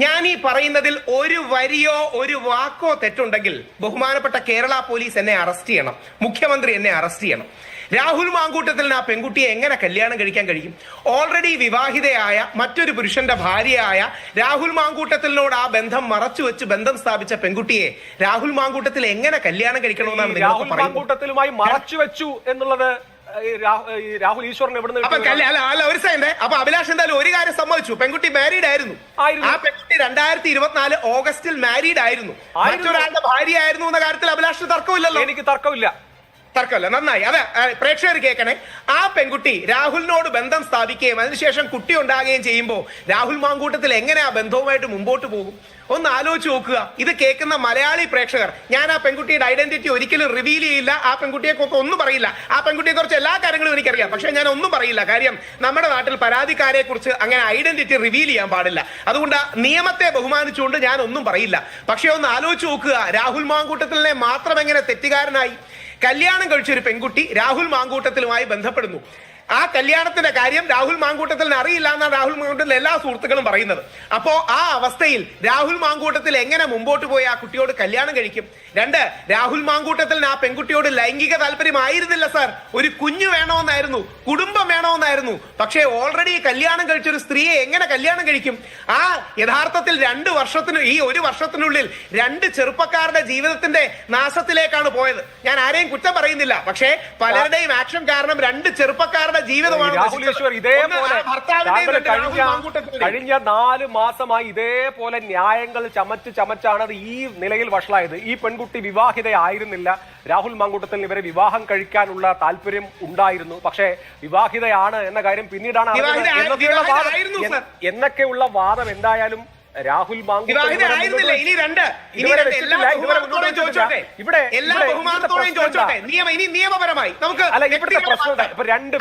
ഞാൻ ഈ പറയുന്നതിൽ ഒരു വരിയോ ഒരു വാക്കോ തെറ്റുണ്ടെങ്കിൽ ബഹുമാനപ്പെട്ട കേരള പോലീസ് എന്നെ അറസ്റ്റ് ചെയ്യണം. മുഖ്യമന്ത്രി എന്നെ അറസ്റ്റ് ചെയ്യണം. രാഹുൽ മാങ്കൂട്ടത്തിന് ആ പെൺകുട്ടിയെ എങ്ങനെ കല്യാണം കഴിക്കാൻ കഴിയും? ഓൾറെഡി വിവാഹിതയായ മറ്റൊരു പുരുഷന്റെ ഭാര്യയായ രാഹുൽ മാങ്കൂട്ടത്തിനോട് ആ ബന്ധം മറച്ചു വെച്ച് ബന്ധം സ്ഥാപിച്ച പെൺകുട്ടിയെ രാഹുൽ മാങ്കൂട്ടത്തിൽ എങ്ങനെ കല്യാണം കഴിക്കണമെന്നാണ് നിങ്ങൾ നിങ്ങൾക്ക് രാഹുൽ മാങ്കൂട്ടത്തിലുമായി മറച്ചു വെച്ചു എന്നുള്ളത് രാഹുൽ ഈശ്വറിന് എവിടെ സെക്കൻഡ് അപ്പൊ അഭിലാഷ് എന്തായാലും ഒരു കാര്യം സമ്മതിച്ചു. പെൺകുട്ടി മാരീഡ് ആയിരുന്നു. ആ പെൺകുട്ടി രണ്ടായിരത്തി ഇരുപത്തിനാല് ഓഗസ്റ്റിൽ മാരീഡ് ആയിരുന്നു. ആയിരുന്നു. ഭാര്യ ആയിരുന്നു എന്ന കാര്യത്തിൽ അഭിലാഷിന് തർക്കമില്ലല്ലോ. എനിക്ക് തർക്കമില്ല. തർക്കമല്ല. നന്നായി. അതെ പ്രേക്ഷകർ കേൾക്കണേ. ആ പെൺകുട്ടി രാഹുലിനോട് ബന്ധം സ്ഥാപിക്കുകയും അതിനുശേഷം കുട്ടി ഉണ്ടാകുകയും ചെയ്യുമ്പോൾ രാഹുൽ മാങ്കൂട്ടത്തിൽ എങ്ങനെ ആ ബന്ധവുമായിട്ട് മുമ്പോട്ട് പോകും? ഒന്ന് ആലോചിച്ച് നോക്കുക. ഇത് കേൾക്കുന്ന മലയാളി പ്രേക്ഷകർ ഞാൻ ആ പെൺകുട്ടിയുടെ ഐഡന്റിറ്റി ഒരിക്കലും റിവീൽ ചെയ്യില്ല. ആ പെൺകുട്ടിയെ കുറിച്ച് ഒന്നും പറയില്ല. ആ പെൺകുട്ടിയെ കുറിച്ച് എല്ലാ കാര്യങ്ങളും എനിക്കറിയാം. പക്ഷെ ഞാൻ ഒന്നും പറയില്ല. കാര്യം നമ്മുടെ നാട്ടിൽ പരാതിക്കാരെ കുറിച്ച് അങ്ങനെ ഐഡന്റിറ്റി റിവീൽ ചെയ്യാൻ പാടില്ല. അതുകൊണ്ട് നിയമത്തെ ബഹുമാനിച്ചുകൊണ്ട് ഞാൻ ഒന്നും പറയില്ല. പക്ഷെ ഒന്ന് ആലോചിച്ച് നോക്കുക. രാഹുൽ മാങ്കൂട്ടത്തിലെ മാത്രം എങ്ങനെ തെറ്റുകാരനായി? കല്യാണം കഴിച്ച ഒരു പെൺകുട്ടി രാഹുൽ മാങ്കൂട്ടത്തിലുമായി ബന്ധപ്പെടുന്നു. ആ കല്യാണത്തിന്റെ കാര്യം രാഹുൽ മാങ്കൂട്ടത്തിന് അറിയില്ല എന്നാണ് രാഹുൽ മാങ്കൂട്ടത്തിലെ എല്ലാ സുഹൃത്തുക്കളും പറയുന്നത്. അപ്പോ ആ അവസ്ഥയിൽ രാഹുൽ മാങ്കൂട്ടത്തിൽ എങ്ങനെ മുമ്പോട്ട് പോയി ആ കുട്ടിയോട് കല്യാണം കഴിക്കും? രണ്ട് രാഹുൽ മാങ്കൂട്ടത്തിൽ ആ പെൺകുട്ടിയോട് ലൈംഗിക താല്പര്യമായിരുന്നില്ല സാർ. ഒരു കുഞ്ഞു വേണമെന്നായിരുന്നു കുടുംബം വേണമെന്നായിരുന്നു. പക്ഷേ ഓൾറെഡി കല്യാണം കഴിച്ച ഒരു സ്ത്രീയെ എങ്ങനെ കല്യാണം കഴിക്കും? ആ യഥാർത്ഥത്തിൽ രണ്ട് വർഷത്തിന് ഈ ഒരു വർഷത്തിനുള്ളിൽ രണ്ട് ചെറുപ്പക്കാരുടെ ജീവിതത്തിന്റെ നാശത്തിലേക്കാണ് പോയത്. ഞാൻ ആരെയും കുറ്റം പറയുന്നില്ല. പക്ഷേ പലരുടെയും ആക്ഷൻ കാരണം രണ്ട് ചെറുപ്പക്കാരുടെ ജീവിതമാണ് രാഹുൽ നശിച്ചത്. ഇതേപോലെ കഴിഞ്ഞ. നാല് മാസമായി ഇതേപോലെ ന്യായങ്ങൾ ചമച്ച് ചമച്ചാണ് അത് ഈ നിലയിൽ വഷളായത് ഈ പെൺകുട്ടി വിവാഹിതയായിരുന്നില്ല രാഹുൽ മാങ്കൂട്ടത്തിൽ ഇവരെ വിവാഹം കഴിക്കാനുള്ള താല്പര്യം ഉണ്ടായിരുന്നു പക്ഷേ വിവാഹിതയാണ് എന്ന കാര്യം പിന്നീടാണ്. എന്നൊക്കെയുള്ള വാദം എന്തായാലും രാഹുൽ. ഇവിടെ രണ്ട്.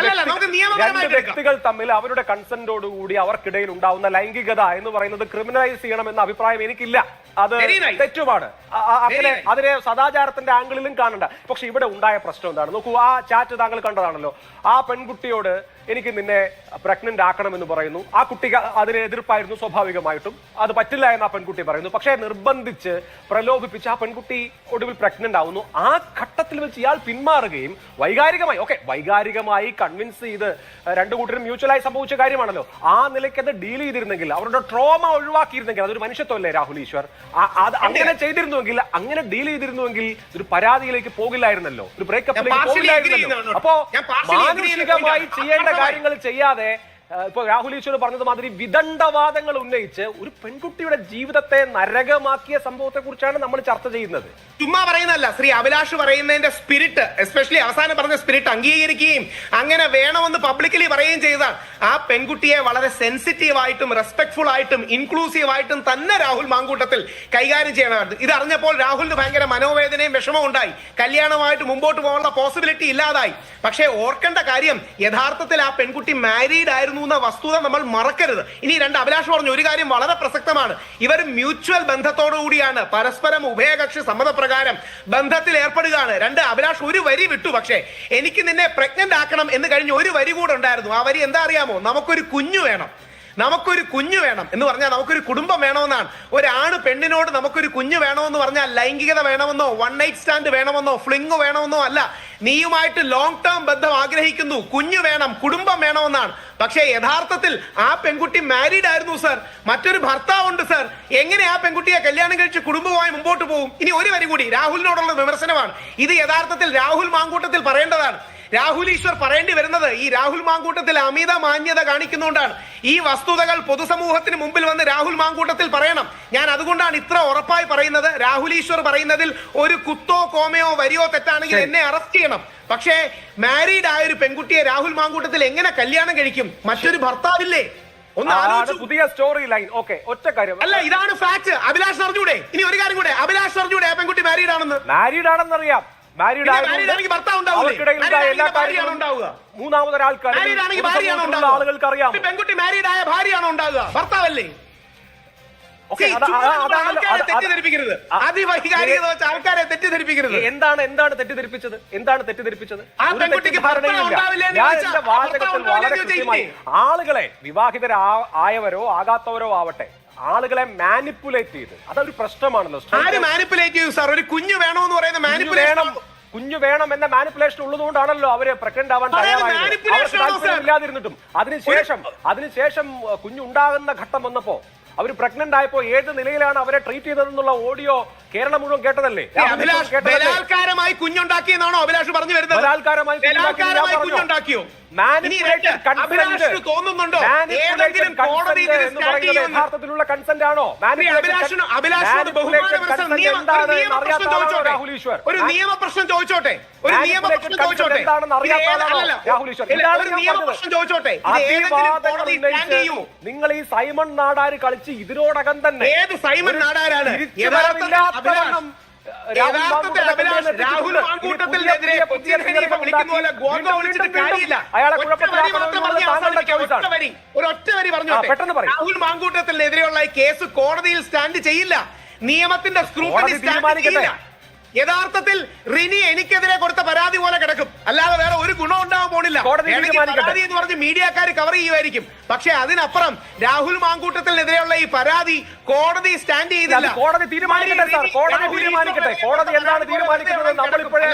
വ്യക്തികൾ തമ്മിൽ അവരുടെ കൺസെന്റോട് കൂടി അവർക്കിടയിൽ ഉണ്ടാവുന്ന ലൈംഗികത എന്ന് പറയുന്നത് ക്രിമിനലൈസ് ചെയ്യണം എന്ന അഭിപ്രായം എനിക്കില്ല. അത്. തെറ്റുമാണ്. അങ്ങനെ അതിനെ സദാചാരത്തിന്റെ ആംഗിളിലും കാണണ്ട. പക്ഷെ ഇവിടെ ഉണ്ടായ പ്രശ്നം എന്താണ്? നോക്കൂ ആ ചാറ്റ് താങ്കൾ കണ്ടതാണല്ലോ. ആ പെൺകുട്ടിയോട് എനിക്ക് നിന്നെ പ്രഗ്നന്റ് ആക്കണം എന്ന് പറയുന്നു. ആ കുട്ടി അതിന് എതിർപ്പായിരുന്നു സ്വാഭാവികമായിട്ടും. അത് പറ്റില്ല എന്ന് ആ പെൺകുട്ടി പറയുന്നു. പക്ഷേ നിർബന്ധിച്ച് പ്രലോഭിപ്പിച്ച് ആ പെൺകുട്ടി ഒടുവിൽ പ്രഗ്നന്റ് ആവുന്നു. ആ ഘട്ടത്തിൽ വെച്ച് ഇയാൾ പിന്മാറുകയും വൈകാരികമായി ഓക്കെ വൈകാരികമായി കൺവിൻസ് ചെയ്ത് രണ്ടു കൂട്ടരും മ്യൂച്വലായി സംഭവിച്ച കാര്യമാണല്ലോ. ആ നിലയ്ക്ക് അത് ഡീൽ ചെയ്തിരുന്നെങ്കിൽ അവരുടെ ട്രോമ ഒഴിവാക്കിയിരുന്നെങ്കിൽ അതൊരു മനുഷ്യത്വമല്ലേ രാഹുൽ ഈശ്വർ? അത് അങ്ങനെ ചെയ്തിരുന്നുവെങ്കിൽ അങ്ങനെ ഡീൽ ചെയ്തിരുന്നുവെങ്കിൽ ഒരു പരാതിയിലേക്ക് പോകില്ലായിരുന്നല്ലോ. ഒരു ബ്രേക്കപ്പിലേക്ക് പോകില്ലായിരുന്നല്ലോ. അപ്പോ മാനുഷികമായി ചെയ്യേണ്ട കാര്യങ്ങൾ ചെയ്യാതെ ഇപ്പൊ രാഹുൽ ഈശ്വർ പറഞ്ഞത് മാതിരി വിദണ്ഡവാദങ്ങൾ ഉന്നയിച്ച് ഒരു പെൺകുട്ടിയുടെ ജീവിതത്തെ നരകമാക്കിയ സംഭവത്തെ കുറിച്ചാണ് നമ്മൾ ചർച്ച ചെയ്യുന്നത്. ചുമ്മാ പറയുന്നതല്ല ശ്രീ അഭിലാഷ് പറയുന്നതിന്റെ സ്പിരിറ്റ് എസ്പെഷ്യലി അവസാനം പറഞ്ഞ സ്പിരിറ്റ് അംഗീകരിക്കുകയും അങ്ങനെ വേണമെന്ന് പബ്ലിക്കലി പറയുകയും ചെയ്താൽ ആ പെൺകുട്ടിയെ വളരെ സെൻസിറ്റീവ് ആയിട്ടും റെസ്പെക്ട്ഫുൾ ആയിട്ടും ഇൻക്ലൂസീവ് ആയിട്ടും തന്നെ രാഹുൽ മാങ്കൂട്ടത്തിൽ കൈകാര്യം ചെയ്യണമായിരുന്നു. ഇത് അറിഞ്ഞപ്പോൾ രാഹുലിന് ഭയങ്കര മനോവേദനയും വിഷമവും ഉണ്ടായി. കല്യാണമായിട്ട് മുമ്പോട്ട് പോകാനുള്ള പോസിബിലിറ്റി ഇല്ലാതായി. പക്ഷേ ഓർക്കേണ്ട കാര്യം യഥാർത്ഥത്തിൽ ആ പെൺകുട്ടി മാരീഡ് ആയിരുന്നു എന്ന വസ്തുത നമ്മൾ മറക്കരുത്. ഇനി രണ്ട് അഭിലാഷ് പറഞ്ഞു ഒരു കാര്യം വളരെ പ്രസക്തമാണ്. ഇവർ മ്യൂച്വൽ ബന്ധത്തോടുകൂടിയാണ് പരസ്പരം ഉഭയകക്ഷി സമ്മതപ്രകാരം ബന്ധത്തിൽ ഏർപ്പെടുകയാണ്. രണ്ട് അഭിലാഷ് ഒരു വരി വിട്ടു. പക്ഷേ എനിക്ക് നിന്നെ പ്രഗ്നന്റ് ആക്കണം എന്ന് കഴിഞ്ഞ് ഒരു വരി കൂടെ ഉണ്ടായിരുന്നു. ആ വരി എന്താ അറിയാമോ? നമുക്കൊരു കുഞ്ഞു വേണം. നമുക്കൊരു കുഞ്ഞു വേണം എന്ന് പറഞ്ഞാൽ നമുക്കൊരു കുടുംബം വേണമെന്നാണ്. ഒരാണ് പെണ്ണിനോട് നമുക്കൊരു കുഞ്ഞു വേണമെന്ന് പറഞ്ഞാൽ ലൈംഗികത വേണമെന്നോ വൺ നൈറ്റ് സ്റ്റാൻഡ് വേണമെന്നോ ഫ്ലിങ് വേണമെന്നോ അല്ല. നീയുമായിട്ട് ലോങ് ടേം ബന്ധം ആഗ്രഹിക്കുന്നു. കുഞ്ഞു വേണം കുടുംബം വേണമെന്നാണ്. പക്ഷേ യഥാർത്ഥത്തിൽ ആ പെൺകുട്ടി മാരീഡ് ആയിരുന്നു സർ മറ്റൊരു ഭർത്താവുണ്ട് സർ എങ്ങനെ ആ പെൺകുട്ടിയെ കല്യാണം കഴിച്ച് കുടുംബമായി മുമ്പോട്ട് പോകും? ഇനി ഒരു വരി കൂടി രാഹുലിനോടുള്ള വിമർശനമാണ്. ഇത് യഥാർത്ഥത്തിൽ രാഹുൽ മാങ്കൂട്ടത്തിൽ പറയേണ്ടതാണ്. രാഹുൽ ഈശ്വർ പറയേണ്ടി വരുന്നത് ഈ രാഹുൽ മാങ്കൂട്ടത്തിൽ അമിത മാന്യത കാണിക്കുന്നുകൊണ്ടാണ് ഈ വസ്തുതകൾ പൊതുസമൂഹത്തിന് മുമ്പിൽ വന്ന് രാഹുൽ മാങ്കൂട്ടത്തിൽ പറയണം. ഞാൻ അതുകൊണ്ടാണ് ഇത്ര ഉറപ്പായി പറയുന്നത്. രാഹുൽ ഈശ്വർ പറയുന്നതിൽ ഒരു കുത്തോ കോമയോ വരിയോ തെറ്റാണെങ്കിൽ എന്നെ അറസ്റ്റ് ചെയ്യണം. പക്ഷേ മാരീഡ് ആയ ഒരു പെൺകുട്ടിയെ രാഹുൽ മാങ്കൂട്ടത്തിൽ എങ്ങനെ കല്യാണം കഴിക്കും? മറ്റൊരു ഭർത്താവില്ലേ? ഒന്ന് പുതിയ സ്റ്റോറി ലൈൻ ഓക്കെ ഒറ്റ കാര്യം. അല്ല ഇതാണ് ഫാക്ട് അഭിലാഷ് അറിഞ്ഞൂടെ? ഇനി ഒരു കാര്യം കൂടെ. അഭിലാഷ് അറിഞ്ഞൂടെ ആ പെൺകുട്ടി മാരീഡ് ആണെന്ന്? മാരീഡ് ആണെന്നറിയാം. ഉണ്ടാവുക? ഉണ്ടാവുക? ആളുകൾക്ക് അറിയാം ഈ പെൺകുട്ടി മാരീഡ് ആയ ഭാര്യയാണോ ഭർത്താവല്ലേ? നമ്മൾ ആൾക്കാരെ തെറ്റിദ്ധരിപ്പിക്കരുത്. അതിവൈകാരികത വെച്ച് ആൾക്കാരെ തെറ്റിദ്ധരിപ്പിക്കരുത്. എന്താണ് എന്താണ് തെറ്റിദ്ധരിപ്പിച്ചത്? എന്താണ് തെറ്റിദ്ധരിപ്പിച്ചത്? വാചകത്തിൽ വളരെ കൃത്യമായി ആളുകളെ വിവാഹിതരാ ആയവരോ ആകാത്തവരോ ആവട്ടെ. ആളുകളെ മാനിപ്പുലേറ്റ് ചെയ്ത്. അതൊരു പ്രശ്നമാണല്ലോ. ആര് മാനിപ്പുലേറ്റ് ചെയ്തു സാർ? ഒരു കുഞ്ഞു വേണമെന്ന് പറയുന്ന മാനിപ്പുലേഷൻ വേണം. കുഞ്ഞു വേണം എന്ന മാനിപ്പുലേഷൻ ഉള്ളതുകൊണ്ടാണല്ലോ അവർ പ്രഗ്നന്റ് ആവാൻ തയ്യാറായത്. sir? അതിനുശേഷം അതിനുശേഷം കുഞ്ഞുണ്ടാകുന്ന ഘട്ടം വന്നപ്പോ അവർ പ്രഗ്നന്റ് ആയപ്പോ ഏത് നിലയിലാണ് അവരെ ട്രീറ്റ് ചെയ്തതെന്നുള്ള ഓഡിയോ കേരളം മുഴുവൻ കേട്ടതല്ലേ? ബലാത്കാരമായി കുഞ്ഞുണ്ടാക്കിയെന്നാണോ അഭിലാഷ് പറഞ്ഞു വരുന്നത്? ബലാത്കാരമായി കുഞ്ഞുണ്ടാക്കിയോ? യഥാർത്ഥത്തിലുള്ള കൺസെന്റ് ആണോ? consent. നിയമ എന്താണെന്ന് അറിയാത്ത ഈശ്വർ. ഒരു നിയമ പ്രശ്നം ചോദിച്ചോട്ടെ? ഒരു നിയമ Manipulated പ്രശ്നം consent ചോദിച്ചോട്ടെ? രാഹുൽ ഈശ്വർ? ചോദിച്ചോട്ടെ? നിങ്ങൾ ഈ സൈമൺ നാടാര് കളിച്ച് ഇതിനോടകം തന്നെ ഏത് സൈമൺ നാടാരാണ്? പെട്ടെന്ന് രാഹുൽ മാങ്കൂട്ടത്തിനെതിരെയുള്ള കേസ് കോടതിയിൽ സ്റ്റാൻഡ് ചെയ്യില്ല. നിയമത്തിന്റെ തീരുമാനിക്കില്ല സ്റ്റാൻഡ് ചെയ്യില്ല. യഥാർത്ഥത്തിൽ റിനി എനിക്കെതിരെ കൊടുത്ത പരാതി പോലെ കിടക്കും. അല്ലാതെ വേറെ ഒരു ഗുണം ഉണ്ടാവാൻ പോണില്ല. പരാതി എന്ന് പറഞ്ഞ് മീഡിയക്കാർ കവർ ചെയ്യുമായിരിക്കും. പക്ഷെ അതിനപ്പുറം രാഹുൽ മാങ്കൂട്ടത്തിനെതിരെയുള്ള ഈ പരാതി കോടതി സ്റ്റാൻഡ് ചെയ്തില്ല. കോടതി തീരുമാനിക്കട്ടെ കോടതി തീരുമാനിക്കട്ടെ. കോടതി എന്താണ് തീരുമാനിക്കുന്നത് നമ്മൾ ഇപ്പോഴേ